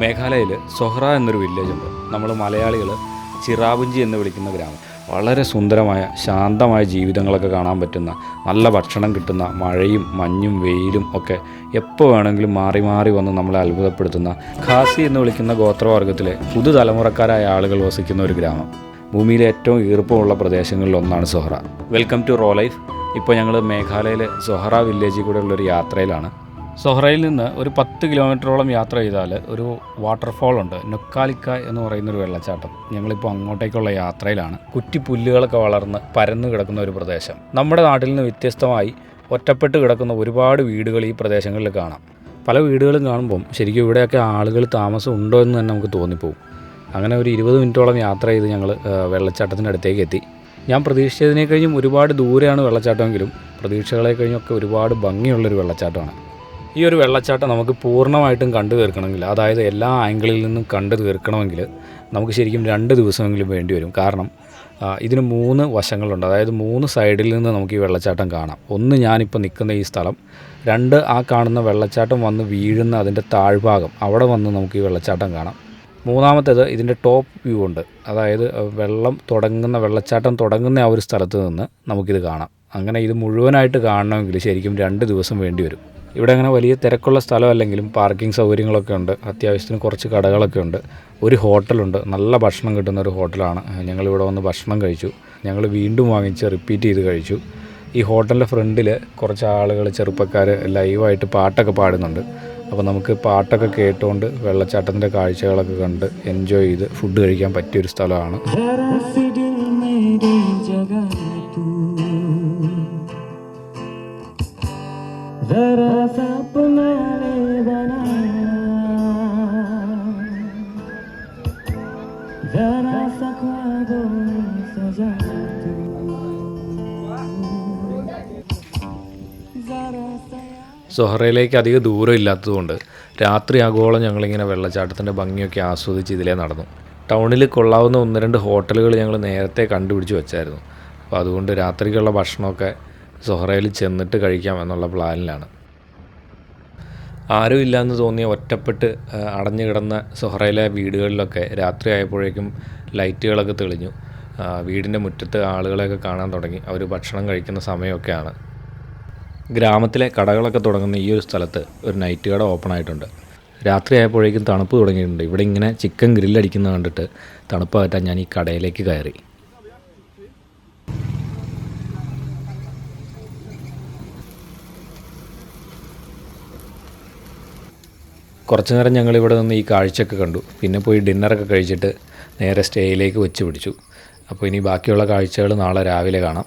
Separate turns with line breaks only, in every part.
മേഘാലയയിൽ സൊഹ്റ എന്നൊരു വില്ലേജുണ്ട് നമ്മൾ മലയാളികൾ ചിറാപുഞ്ചി എന്ന് വിളിക്കുന്ന ഗ്രാമം. വളരെ സുന്ദരമായ ശാന്തമായ ജീവിതങ്ങളൊക്കെ കാണാൻ പറ്റുന്ന നല്ല ഭക്ഷണം കിട്ടുന്ന മഴയും മഞ്ഞും വെയിലും ഒക്കെ എപ്പോൾ വേണമെങ്കിലും മാറി മാറി വന്ന് നമ്മളെ അത്ഭുതപ്പെടുത്തുന്ന ഖാസി എന്ന് വിളിക്കുന്ന ഗോത്രവർഗത്തിലെ പുതുതലമുറക്കാരായ ആളുകൾ വസിക്കുന്ന ഒരു ഗ്രാമം. ഭൂമിയിലെ ഏറ്റവും ഈർപ്പമുള്ള പ്രദേശങ്ങളിൽ ഒന്നാണ് Sohra. Welcome to raw life ഇപ്പോൾ ഞങ്ങൾ മേഘാലയയിലെ സൊഹ്റ വില്ലേജിൽ കൂടെ ഉള്ളൊരു യാത്രയിലാണ്. സൊഹ്റയിൽ നിന്ന് ഒരു പത്ത് കിലോമീറ്ററോളം യാത്ര ചെയ്താൽ ഒരു വാട്ടർഫോൾ ഉണ്ട്. നൊക്കാലിക്ക എന്ന് പറയുന്ന ഒരു വെള്ളച്ചാട്ടം. ഞങ്ങളിപ്പോൾ അങ്ങോട്ടേക്കുള്ള യാത്രയിലാണ്. കുറ്റി പുല്ലുകളൊക്കെ വളർന്ന് പരന്നു കിടക്കുന്ന ഒരു പ്രദേശം. നമ്മുടെ നാട്ടിൽ നിന്ന് വ്യത്യസ്തമായി ഒറ്റപ്പെട്ട് കിടക്കുന്ന ഒരുപാട് വീടുകൾ ഈ പ്രദേശങ്ങളിൽ കാണാം. പല വീടുകളും കാണുമ്പം ശരിക്കും ഇവിടെയൊക്കെ ആളുകൾ താമസം ഉണ്ടോ എന്ന് തന്നെ നമുക്ക് തോന്നിപ്പോവും. അങ്ങനെ ഒരു ഇരുപത് മിനിറ്റോളം യാത്ര ചെയ്ത് ഞങ്ങൾ വെള്ളച്ചാട്ടത്തിന്റെ അടുത്തേക്ക് എത്തി. ഞാൻ പ്രതീക്ഷിച്ചതിനെ കഴിഞ്ഞും ഒരുപാട് ദൂരെയാണ് വെള്ളച്ചാട്ടമെങ്കിലും പ്രതീക്ഷകളെ കഴിഞ്ഞൊക്കെ ഒരുപാട് ഭംഗിയുള്ളൊരു വെള്ളച്ചാട്ടമാണ്. ഈ ഒരു വെള്ളച്ചാട്ടം നമുക്ക് പൂർണമായിട്ടും കണ്ടു തീർക്കണമെങ്കിൽ അതായത് എല്ലാ ആംഗിളിൽ നിന്നും കണ്ടു തീർക്കണമെങ്കിൽ നമുക്ക് ശരിക്കും രണ്ട് ദിവസമെങ്കിലും വേണ്ടി വരും. കാരണം ഇതിന് മൂന്ന് വശങ്ങളുണ്ട്. അതായത് മൂന്ന് സൈഡിൽ നിന്ന് നമുക്ക് ഈ വെള്ളച്ചാട്ടം കാണാം. ഒന്ന് ഞാനിപ്പോൾ നിൽക്കുന്ന ഈ സ്ഥലം. രണ്ട് ആ കാണുന്ന വെള്ളച്ചാട്ടം വന്ന് വീഴുന്ന അതിന്റെ താഴ്ഭാഗം. അവിടെ വന്ന് നമുക്ക് ഈ വെള്ളച്ചാട്ടം കാണാം. മൂന്നാമത്തേത് ഇതിന്റെ ടോപ്പ് വ്യൂ ഉണ്ട്. അതായത് വെള്ളം തുടങ്ങുന്ന വെള്ളച്ചാട്ടം തുടങ്ങുന്ന ആ ഒരു സ്ഥലത്ത് നിന്ന് നമുക്കിത് കാണാം. അങ്ങനെ ഇത് മുഴുവനായിട്ട് കാണണമെങ്കിൽ ശരിക്കും രണ്ട് ദിവസം വേണ്ടി വരും. ഇവിടെ അങ്ങനെ വലിയ തിരക്കുള്ള സ്ഥലമല്ലെങ്കിലും പാർക്കിംഗ് സൗകര്യങ്ങളൊക്കെ ഉണ്ട്. അത്യാവശ്യത്തിന് കുറച്ച് കടകളൊക്കെ ഉണ്ട്. ഒരു ഹോട്ടലുണ്ട്. നല്ല ഭക്ഷണം കിട്ടുന്ന ഒരു ഹോട്ടലാണ്. ഞങ്ങളിവിടെ വന്ന് ഭക്ഷണം കഴിച്ചു. ഞങ്ങൾ വീണ്ടും വാങ്ങിച്ച് റിപ്പീറ്റ് ചെയ്ത് കഴിച്ചു. ഈ ഹോട്ടലിന്റെ ഫ്രണ്ടിൽ കുറച്ച് ആളുകൾ ചെറുപ്പക്കാർ ലൈവായിട്ട് പാട്ടൊക്കെ പാടുന്നുണ്ട്. അപ്പോൾ നമുക്ക് പാട്ടൊക്കെ കേട്ടുകൊണ്ട് വെള്ളച്ചാട്ടത്തിന്റെ കാഴ്ചകളൊക്കെ കണ്ട് എൻജോയ് ചെയ്ത് ഫുഡ് കഴിക്കാൻ പറ്റിയൊരു സ്ഥലമാണ്.
जरा
സൊഹറയിലേക്ക് അധിക ദൂരം ഇല്ലാത്തതുകൊണ്ട് രാത്രി ആഗോളം ഞങ്ങളിങ്ങനെ വെള്ളച്ചാട്ടത്തിന്റെ ഭംഗിയൊക്കെ ആസ്വദിച്ച് ഇതിലേ നടന്നു. ടൗണിൽ കൊള്ളാവുന്ന ഒന്ന് രണ്ട് ഹോട്ടലുകൾ ഞങ്ങൾ നേരത്തെ കണ്ടുപിടിച്ച് വെച്ചായിരുന്നു. അപ്പോൾ അതുകൊണ്ട് രാത്രിക്കുള്ള ഭക്ഷണമൊക്കെ സൊഹറയിൽ ചെന്നിട്ട് കഴിക്കാം എന്നുള്ള പ്ലാനിലാണ്. ആരും ഇല്ലയെന്ന് തോന്നിയ ഒറ്റപ്പെട്ട് അടഞ്ഞു കിടന്ന സൊഹറയിലെ വീടുകളിലൊക്കെ രാത്രി ആയപ്പോഴേക്കും ലൈറ്റുകളൊക്കെ തെളിഞ്ഞു. വീടിന്റെ മുറ്റത്ത് ആളുകളെയൊക്കെ കാണാൻ തുടങ്ങി. അവർ ഭക്ഷണം കഴിക്കുന്ന സമയമൊക്കെയാണ്. ഗ്രാമത്തിലെ കടകളൊക്കെ തുടങ്ങുന്ന ഈ ഒരു സ്ഥലത്ത് ഒരു നൈറ്റ് കട ഓപ്പൺ ആയിട്ടുണ്ട്. രാത്രി ആയപ്പോഴേക്കും തണുപ്പ് തുടങ്ങിയിട്ടുണ്ട്. ഇവിടെ ഇങ്ങനെ ചിക്കൻ ഗ്രില്ലടിക്കുന്നത് കണ്ടിട്ട് തണുപ്പ് അകറ്റാൻ ഞാൻ ഈ കടയിലേക്ക് കയറി. കുറച്ചു നേരം ഞങ്ങൾ ഇവിടെ നിന്ന് ഈ കാഴ്ചയൊക്കെ കണ്ടു. പിന്നെ പോയി ഡിന്നറൊക്കെ കഴിച്ചിട്ട് നേരെ സ്റ്റേയിലേക്ക് വെച്ച് പിടിച്ചു. അപ്പോൾ ഇനി ബാക്കിയുള്ള കാഴ്ചകൾ നാളെ രാവിലെ കാണാം.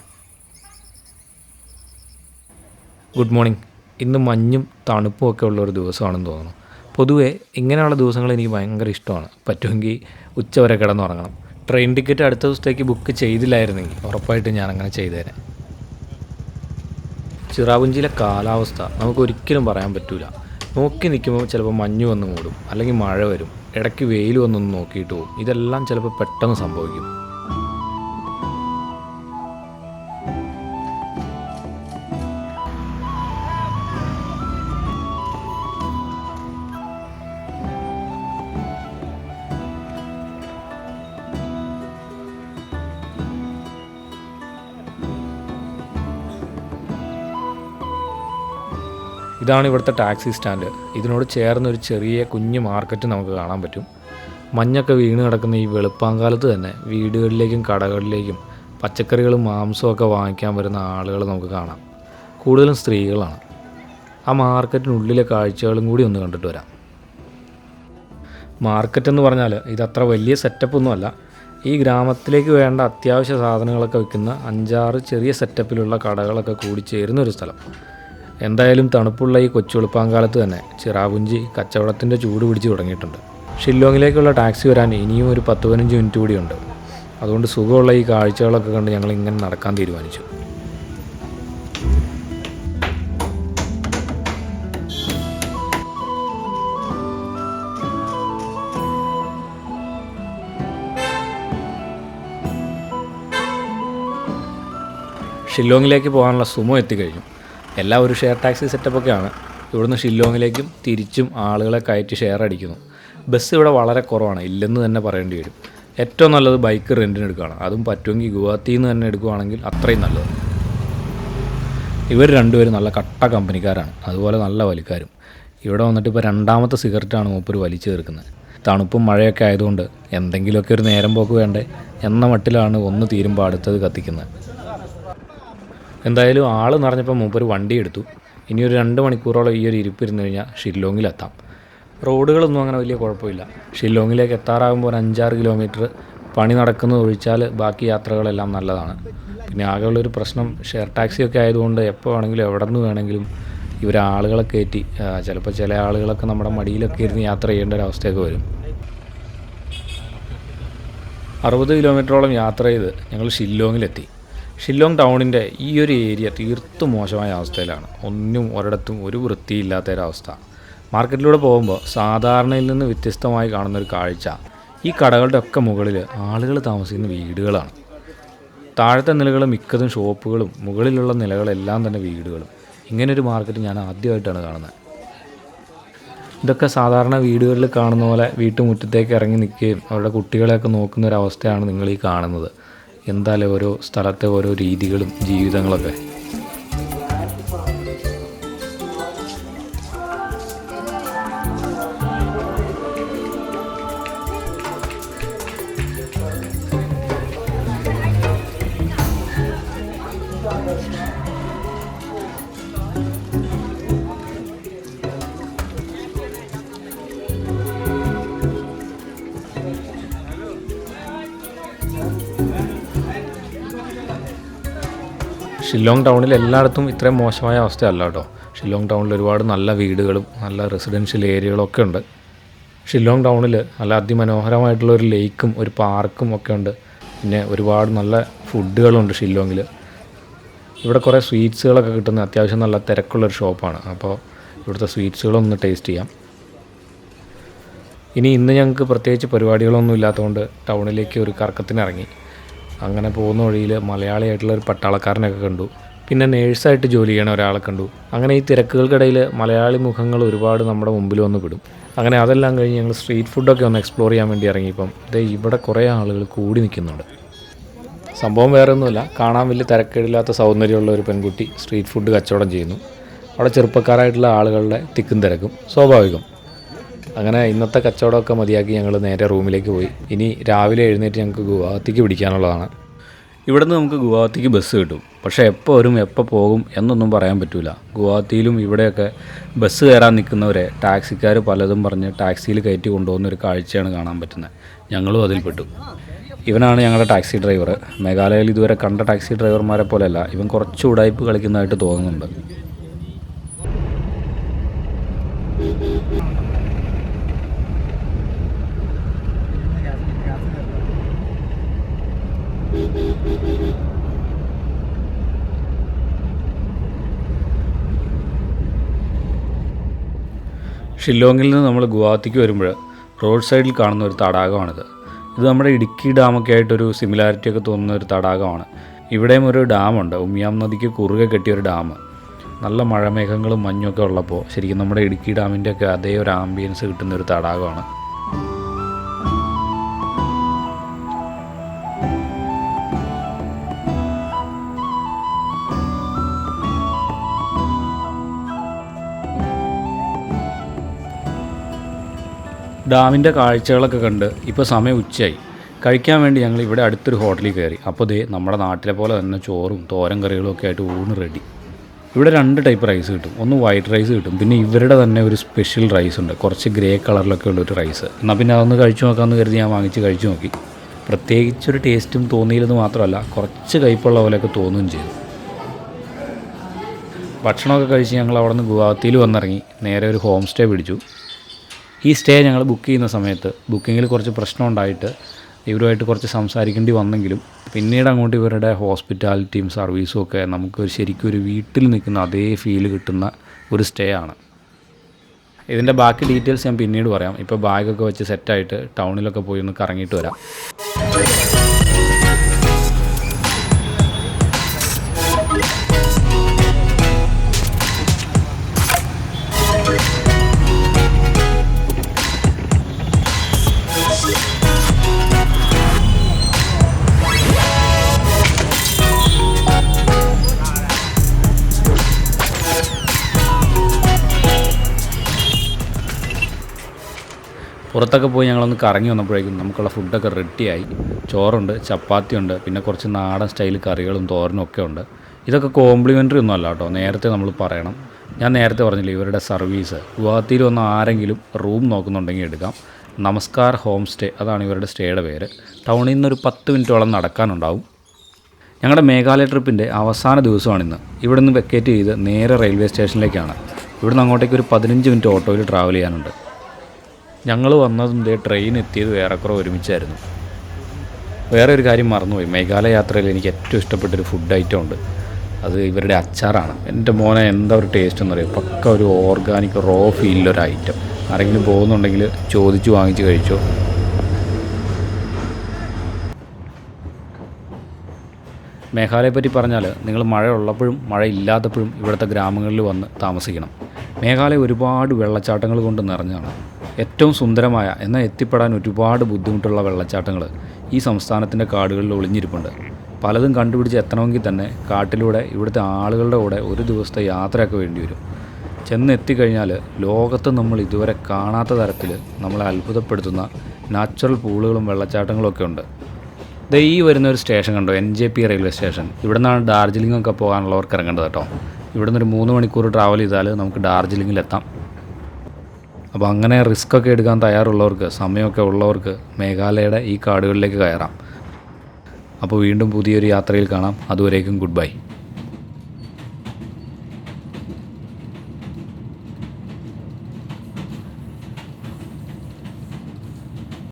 Good morning. ഇന്ന് മഞ്ഞും തണുപ്പും ഒക്കെ ഉള്ള ഒരു ദിവസമാണെന്ന് തോന്നുന്നു. പൊതുവേ ഇങ്ങനെയുള്ള ദിവസങ്ങൾ എനിക്ക് ഭയങ്കര ഇഷ്ടമാണ്. പറ്റുമെങ്കിൽ ഉച്ചവരെ കിടന്നുറങ്ങണം. ട്രെയിൻ ടിക്കറ്റ് അടുത്ത ദിവസത്തേക്ക് ബുക്ക് ചെയ്തില്ലായിരുന്നെങ്കിൽ ഉറപ്പായിട്ടും ഞാൻ അങ്ങനെ ചെയ്തേനെ. ചിറാപുഞ്ചിയിലെ കാലാവസ്ഥ നമുക്കൊരിക്കലും പറയാൻ പറ്റൂല. നോക്കി നിൽക്കുമ്പോൾ ചിലപ്പോൾ മഞ്ഞ് വന്ന് മൂടും അല്ലെങ്കിൽ മഴ വരും. ഇടയ്ക്ക് വെയിൽ വന്നൊന്ന് നോക്കിയിട്ട് പോകും ഇതെല്ലാം ചിലപ്പോൾ പെട്ടെന്ന് സംഭവിക്കും. ഇതാണ് ഇവിടുത്തെ ടാക്സി സ്റ്റാൻഡ്. ഇതിനോട് ചേർന്നൊരു ചെറിയ കുഞ്ഞു മാർക്കറ്റ് നമുക്ക് കാണാൻ പറ്റും. മഞ്ഞൊക്കെ വീണ് കിടക്കുന്ന ഈ വെളുപ്പാങ്കാലത്ത് തന്നെ വീടുകളിലേക്കും കടകളിലേക്കും പച്ചക്കറികളും മാംസവും ഒക്കെ വാങ്ങിക്കാൻ വരുന്ന ആളുകൾ നമുക്ക് കാണാം. കൂടുതലും സ്ത്രീകളാണ്. ആ മാർക്കറ്റിനുള്ളിലെ കാഴ്ചകളും കൂടി ഒന്ന് കണ്ടിട്ട് വരാം. മാർക്കറ്റ് എന്ന് പറഞ്ഞാൽ ഇതത്ര വലിയ സെറ്റപ്പ് ഒന്നുമല്ല ഈ ഗ്രാമത്തിലേക്ക് വേണ്ട അത്യാവശ്യ സാധനങ്ങളൊക്കെ വിൽക്കുന്ന അഞ്ചാറ് ചെറിയ സെറ്റപ്പിലുള്ള കടകളൊക്കെ കൂടി ചേരുന്ന ഒരു സ്ഥലം. എന്തായാലും തണുപ്പുള്ള ഈ കൊച്ചുവെളുപ്പാങ്കാലത്ത് തന്നെ ചിറാപുഞ്ചി കച്ചവടത്തിന്റെ ചൂട് പിടിച്ചു തുടങ്ങിയിട്ടുണ്ട്. ഷില്ലോങ്ങിലേക്കുള്ള ടാക്സി വരാൻ ഇനിയും ഒരു പത്ത് പതിനഞ്ച് മിനിറ്റ് കൂടിയുണ്ട് അതുകൊണ്ട് സുഖമുള്ള ഈ കാഴ്ചകളൊക്കെ കണ്ട് ഞങ്ങൾ ഇങ്ങനെ നടക്കാൻ തീരുമാനിച്ചു. ഷില്ലോങ്ങിലേക്ക് പോകാനുള്ള സുമോ എത്തിക്കഴിഞ്ഞു. എല്ലാം ഒരു ഷെയർ ടാക്സി സെറ്റപ്പൊക്കെയാണ് ഇവിടുന്ന് ഷില്ലോങ്ങിലേക്കും തിരിച്ചും ആളുകളെ കയറ്റി ഷെയർ അടിക്കുന്നു. ബസ് ഇവിടെ വളരെ കുറവാണ്. ഇല്ലെന്ന് തന്നെ പറയേണ്ടി വരും. ഏറ്റവും നല്ലത് ബൈക്ക് റെന്റിന് എടുക്കുകയാണ്. അതും പറ്റുമെങ്കിൽ ഗുവാഹത്തിയിൽ നിന്ന് തന്നെ എടുക്കുകയാണെങ്കിൽ അത്രയും നല്ലത്. ഇവർ രണ്ടുപേരും നല്ല കട്ട കമ്പനിക്കാരാണ്. അതുപോലെ നല്ല വലിക്കാരും. ഇവിടെ വന്നിട്ട് ഇപ്പോൾ രണ്ടാമത്തെ സിഗരറ്റാണ് മൂപ്പർ വലിച്ചു തീർക്കുന്നത്. തണുപ്പും മഴയൊക്കെ ആയതുകൊണ്ട് എന്തെങ്കിലുമൊക്കെ ഒരു നേരം പോക്ക് വേണ്ടേ? എന്ന മട്ടിലാണ് ഒന്ന് തീരുമ്പോൾ അടുത്തത് കത്തിക്കുന്നത്. എന്തായാലും ആൾ നിറഞ്ഞപ്പോൾ ഒരു വണ്ടി എടുത്തു. ഇനി ഒരു രണ്ട് മണിക്കൂറോളം ഈ ഒരു ഇരിപ്പിരുന്ന് കഴിഞ്ഞാൽ ഷില്ലോങ്ങിലെത്താം റോഡുകളൊന്നും അങ്ങനെ വലിയ കുഴപ്പമില്ല. ഷില്ലോങ്ങിലേക്ക് എത്താറാകുമ്പോൾ ഒരു അഞ്ചാറ് കിലോമീറ്റർ പണി നടക്കുന്നത് ഒഴിച്ചാൽ ബാക്കി യാത്രകളെല്ലാം നല്ലതാണ്. പിന്നെ ആകെയുള്ളൊരു പ്രശ്നം ഷെയർ ടാക്സിയൊക്കെ ആയതുകൊണ്ട് എപ്പോൾ വേണമെങ്കിലും എവിടെ നിന്ന് വേണമെങ്കിലും ഇവർ ആളുകളെ കയറ്റി ചിലപ്പോൾ ചില ആളുകളൊക്കെ നമ്മുടെ മടിയിലൊക്കെ ഇരുന്ന് യാത്ര ചെയ്യേണ്ട ഒരു അവസ്ഥയൊക്കെ വരും. അറുപത് കിലോമീറ്ററോളം യാത്ര ചെയ്ത് ഞങ്ങൾ ഷില്ലോങ്ങിലെത്തി. ഷില്ലോങ് ടൗണിന്റെ ഈ ഒരു ഏരിയ തീർത്തും മോശമായ അവസ്ഥയിലാണ്. ഒന്നും ഒരിടത്തും ഒരു വൃത്തിയില്ലാത്ത ഒരവസ്ഥ മാർക്കറ്റിലൂടെ പോകുമ്പോൾ സാധാരണയിൽ നിന്ന് വ്യത്യസ്തമായി കാണുന്നൊരു കാഴ്ച. ഈ കടകളുടെ ഒക്കെ മുകളിൽ ആളുകൾ താമസിക്കുന്ന വീടുകളാണ്. താഴത്തെ നിലകൾ മിക്കതും ഷോപ്പുകളും മുകളിലുള്ള നിലകളെല്ലാം തന്നെ വീടുകളും. ഇങ്ങനൊരു മാർക്കറ്റ് ഞാൻ ആദ്യമായിട്ടാണ് കാണുന്നത്. ഇതൊക്കെ സാധാരണ വീടുകളിൽ കാണുന്ന പോലെ വീട്ടുമുറ്റത്തേക്ക് ഇറങ്ങി നിൽക്കുകയും അവരുടെ കുട്ടികളെയൊക്കെ നോക്കുന്ന ഒരു അവസ്ഥയാണ് നിങ്ങൾ ഈ കാണുന്നത്. എന്തായാലും ഓരോ സ്ഥലത്തെ ഓരോ രീതികളും ജീവിതങ്ങളൊക്കെ ഷില്ലോങ് ടൗണിൽ എല്ലായിടത്തും ഇത്രയും മോശമായ അവസ്ഥയല്ല കേട്ടോ. ഷില്ലോങ് ടൗണിൽ ഒരുപാട് നല്ല വീടുകളും നല്ല റെസിഡൻഷ്യൽ ഏരിയകളും ഒക്കെ ഉണ്ട്. ഷില്ലോങ് ടൗണിൽ നല്ല അതിമനോഹരമായിട്ടുള്ള ഒരു ലേക്കും ഒരു പാർക്കും ഒക്കെ ഉണ്ട്. പിന്നെ ഒരുപാട് നല്ല ഫുഡുകളുണ്ട് ഷില്ലോങ്ങിൽ ഇവിടെ കുറേ സ്വീറ്റ്സുകളൊക്കെ കിട്ടുന്ന അത്യാവശ്യം നല്ല തിരക്കുള്ളൊരു ഷോപ്പാണ്. അപ്പോൾ ഇവിടുത്തെ സ്വീറ്റ്സുകളൊന്ന് ടേസ്റ്റ് ചെയ്യാം. ഇനി ഇന്ന് ഞങ്ങൾക്ക് പ്രത്യേകിച്ച് പരിപാടികളൊന്നും ഇല്ലാത്തതുകൊണ്ട് ടൗണിലേക്ക് ഒരു കറക്കത്തിന് ഇറങ്ങി അങ്ങനെ പോകുന്ന വഴിയിൽ മലയാളിയായിട്ടുള്ള ഒരു പട്ടാളക്കാരനൊക്കെ കണ്ടു. പിന്നെ നേഴ്സായിട്ട് ജോലി ചെയ്യണ ഒരാളെ കണ്ടു. അങ്ങനെ ഈ തിരക്കുകൾക്കിടയിൽ മലയാളി മുഖങ്ങൾ ഒരുപാട് നമ്മുടെ മുമ്പിൽ വന്ന് വിടും അങ്ങനെ അതെല്ലാം കഴിഞ്ഞ് ഞങ്ങൾ സ്ട്രീറ്റ് ഫുഡൊക്കെ ഒന്ന് എക്സ്പ്ലോർ ചെയ്യാൻ വേണ്ടി ഇറങ്ങിയപ്പം ഇതേ ഇവിടെ കുറേ ആളുകൾ കൂടി നിൽക്കുന്നുണ്ട്. സംഭവം വേറെ ഒന്നുമില്ല കാണാൻ വലിയ തിരക്കേടില്ലാത്ത സൗന്ദര്യമുള്ള ഒരു പെൺകുട്ടി സ്ട്രീറ്റ് ഫുഡ് കച്ചവടം ചെയ്യുന്നു. അവിടെ ചെറുപ്പക്കാരായിട്ടുള്ള ആളുകളുടെ തിക്കും തിരക്കും. സ്വാഭാവികം. അങ്ങനെ ഇന്നത്തെ കച്ചവടമൊക്കെ മതിയാക്കി ഞങ്ങൾ നേരെ റൂമിലേക്ക് പോയി. ഇനി രാവിലെ എഴുന്നേറ്റ് ഞങ്ങൾക്ക് ഗുവാഹത്തിക്ക് പിടിക്കാനുള്ളതാണ്. ഇവിടുന്ന് നമുക്ക് ഗുവാഹത്തിക്ക് ബസ് കിട്ടും. പക്ഷേ എപ്പോൾ വരും എപ്പോൾ പോകും എന്നൊന്നും പറയാൻ പറ്റില്ല ഗുവാഹത്തിയിലും ഇവിടെയൊക്കെ ബസ് കയറാൻ നിൽക്കുന്നവരെ ടാക്സിക്കാർ പലതും പറഞ്ഞ് ടാക്സിയിൽ കയറ്റി കൊണ്ടുപോകുന്ന ഒരു കാഴ്ചയാണ് കാണാൻ പറ്റുന്നത്. ഞങ്ങളും അതിൽപ്പെട്ടു ഇവനാണ് ഞങ്ങളുടെ ടാക്സി ഡ്രൈവർ. മേഘാലയയിൽ ഇതുവരെ കണ്ട ടാക്സി ഡ്രൈവർമാരെ പോലെയല്ല ഇവൻ കുറച്ച് ഉടായ്പ് കളിക്കുന്നതായിട്ട് തോന്നുന്നുണ്ട്. ഷില്ലോങ്ങിൽ നിന്ന് നമ്മൾ ഗുവാഹത്തിക്ക് വരുമ്പോൾ റോഡ് സൈഡിൽ കാണുന്ന ഒരു തടാകമാണിത്. ഇത് നമ്മുടെ ഇടുക്കി ഡാമൊക്കെ ആയിട്ടൊരു സിമിലാരിറ്റി ഒക്കെ തോന്നുന്ന ഒരു തടാകമാണ്. ഇവിടെയും ഒരു ഡാമുണ്ട്. ഉമിയാം നദിക്ക് കുറുകെ കെട്ടിയ ഒരു ഡാം. നല്ല മഴമേഘങ്ങളും മഞ്ഞൊക്കെ ഉള്ളപ്പോൾ ശരിക്കും നമ്മുടെ ഇടുക്കി ഡാമിന്റെ ഒക്കെ അതേ ഒരു ആംബിയൻസ് കിട്ടുന്ന ഒരു തടാകമാണ്. ഡാമിന്റെ കാഴ്ചകളൊക്കെ കണ്ട് ഇപ്പോൾ സമയം ഉച്ചയായി. കഴിക്കാൻ വേണ്ടി ഞങ്ങൾ ഇവിടെ അടുത്തൊരു ഹോട്ടലിൽ കയറി. അപ്പോൾ ദേ നമ്മുടെ നാട്ടിലെ പോലെ തന്നെ ചോറും തോരൻ കറികളും ഒക്കെ ആയിട്ട് ഊണ് റെഡി ഇവിടെ രണ്ട് ടൈപ്പ് റൈസ് കിട്ടും. ഒന്ന് വൈറ്റ് റൈസ് കിട്ടും. പിന്നെ ഇവരുടെ തന്നെ ഒരു സ്പെഷ്യൽ റൈസ് ഉണ്ട്. കുറച്ച് ഗ്രേ കളറിലൊക്കെ ഉള്ള ഒരു റൈസ് എന്നാൽ പിന്നെ അതൊന്ന് കഴിച്ചു നോക്കാമെന്ന് കരുതി ഞാൻ വാങ്ങിച്ച് കഴിച്ചു നോക്കി. പ്രത്യേകിച്ചൊരു ടേസ്റ്റും തോന്നിയില്ലെന്ന് മാത്രമല്ല കുറച്ച് കയ്പുള്ള പോലെയൊക്കെ തോന്നുകയും ചെയ്തു. ഭക്ഷണമൊക്കെ കഴിച്ച് ഞങ്ങൾ അവിടെ നിന്ന് ഗുവാഹത്തിയിൽ വന്നിറങ്ങി. നേരെ ഒരു ഹോം സ്റ്റേ പിടിച്ചു. ഈ സ്റ്റേ ഞങ്ങൾ ബുക്ക് ചെയ്യുന്ന സമയത്ത് ബുക്കിങ്ങിൽ കുറച്ച് പ്രശ്നം ഉണ്ടായിട്ട് ഇവരുമായിട്ട് കുറച്ച് സംസാരിക്കേണ്ടി വന്നെങ്കിലും പിന്നീട് അങ്ങോട്ട് ഇവരുടെ ഹോസ്പിറ്റാലിറ്റിയും സർവീസും ഒക്കെ നമുക്ക് ശരിക്കും ഒരു വീട്ടിൽ നിൽക്കുന്ന അതേ ഫീൽ കിട്ടുന്ന ഒരു സ്റ്റേ ആണ്. ഇതിന്റെ ബാക്കി ഡീറ്റെയിൽസ് ഞാൻ പിന്നീട് പറയാം. ഇപ്പോൾ ബാഗൊക്കെ വെച്ച് സെറ്റായിട്ട് ടൗണിലൊക്കെ പോയി ഒന്ന് കറങ്ങിയിട്ട് വരാം. പുറത്തൊക്കെ പോയി ഞങ്ങളൊന്ന് കറങ്ങി വന്നപ്പോഴേക്കും നമുക്കുള്ള ഫുഡൊക്കെ റെഡിയായി. ചോറുണ്ട് ചപ്പാത്തിയുണ്ട് പിന്നെ കുറച്ച് നാടൻ സ്റ്റൈൽ കറികളും തോരനും ഒക്കെ ഉണ്ട്. ഇതൊക്കെ കോംപ്ലിമെന്ററി ഒന്നും അല്ല കേട്ടോ നേരത്തെ നമ്മൾ പറയണം. ഞാൻ നേരത്തെ പറഞ്ഞില്ലേ ഇവരുടെ സർവീസ്. ഗുവാഹത്തിയിൽ വന്ന് ആരെങ്കിലും റൂം നോക്കുന്നുണ്ടെങ്കിൽ എടുക്കാം. നമസ്കാർ ഹോം സ്റ്റേ അതാണ് ഇവരുടെ സ്റ്റേയുടെ പേര്. ടൗണിൽ നിന്ന് നിന്നൊരു പത്ത് മിനിറ്റോളം നടക്കാനുണ്ടാവും. ഞങ്ങളുടെ മേഘാലയ ട്രിപ്പിന്റെ അവസാന ദിവസമാണിന്ന്. ഇവിടെ നിന്ന് വെക്കേറ്റ് ചെയ്ത് നേരെ റെയിൽവേ സ്റ്റേഷനിലേക്കാണ്. ഇവിടുന്ന് അങ്ങോട്ടേക്ക് ഒരു പതിനഞ്ച് മിനിറ്റ് ഓട്ടോയിൽ ട്രാവൽ ചെയ്യാനുണ്ട്. ഞങ്ങൾ വന്നതും ദേ ട്രെയിൻ എത്തിയത് ഏറെക്കുറെ ഒരുമിച്ചായിരുന്നു. വേറെ ഒരു കാര്യം മറന്നുപോയി. മേഘാലയ യാത്രയിൽ എനിക്ക് ഏറ്റവും ഇഷ്ടപ്പെട്ടൊരു ഫുഡ് ഐറ്റം ഉണ്ട്. അത് ഇവരുടെ അച്ചാറാണ്. എന്റെ മോനെ എന്താ ഒരു ടേസ്റ്റ് എന്നറിയോ? പക്ക ഒരു ഓർഗാനിക് റോ ഫീലിലൊരു ഐറ്റം ആരെങ്കിലും പോകുന്നുണ്ടെങ്കിൽ ചോദിച്ചു വാങ്ങിച്ച് കഴിച്ചോ. മേഘാലയെ പറ്റി പറഞ്ഞാൽ നിങ്ങൾ മഴ ഉള്ളപ്പോഴും മഴ ഇല്ലാത്തപ്പോഴും ഇവിടുത്തെ ഗ്രാമങ്ങളിൽ വന്ന് താമസിക്കണം. മേഘാലയ ഒരുപാട് വെള്ളച്ചാട്ടങ്ങൾ കൊണ്ട് നിറഞ്ഞതാണ്. ഏറ്റവും സുന്ദരമായ എന്നാൽ എത്തിപ്പെടാൻ ഒരുപാട് ബുദ്ധിമുട്ടുള്ള വെള്ളച്ചാട്ടങ്ങൾ ഈ സംസ്ഥാനത്തിന്റെ കാടുകളിൽ ഒളിഞ്ഞിരിപ്പുണ്ട്. പലതും കണ്ടുപിടിച്ച് എത്തണമെങ്കിൽ തന്നെ കാട്ടിലൂടെ ഇവിടുത്തെ ആളുകളുടെ കൂടെ ഒരു ദിവസത്തെ യാത്രയൊക്കെ വേണ്ടി വരും. ചെന്ന് എത്തിക്കഴിഞ്ഞാൽ ലോകത്ത് നമ്മൾ ഇതുവരെ കാണാത്ത തരത്തിൽ നമ്മളെ അത്ഭുതപ്പെടുത്തുന്ന നാച്ചുറൽ പൂളുകളും വെള്ളച്ചാട്ടങ്ങളും ഒക്കെ ഉണ്ട്. ദേ ഈ വരുന്ന ഒരു സ്റ്റേഷൻ കണ്ടോ? N J P railway station. ഇവിടെ നിന്നാണ് ഡാർജിലിംഗ് ഒക്കെ പോകാനുള്ളവർക്ക് ഇറങ്ങേണ്ടത് കേട്ടോ. ഇവിടെ നിന്ന് ഒരു മൂന്ന് മണിക്കൂർ ട്രാവൽ ചെയ്താൽ നമുക്ക് ഡാർജിലിംഗിലെത്താം അപ്പോൾ അങ്ങനെ റിസ്ക് ഒക്കെ എടുക്കാൻ തയ്യാറുള്ളവർക്ക് സമയമൊക്കെ ഉള്ളവർക്ക് മേഘാലയയുടെ ഈ കാടുകളിലേക്ക് കയറാം. അപ്പോൾ വീണ്ടും പുതിയൊരു യാത്രയിൽ കാണാം. അതുവരേക്കും ഗുഡ് ബൈ.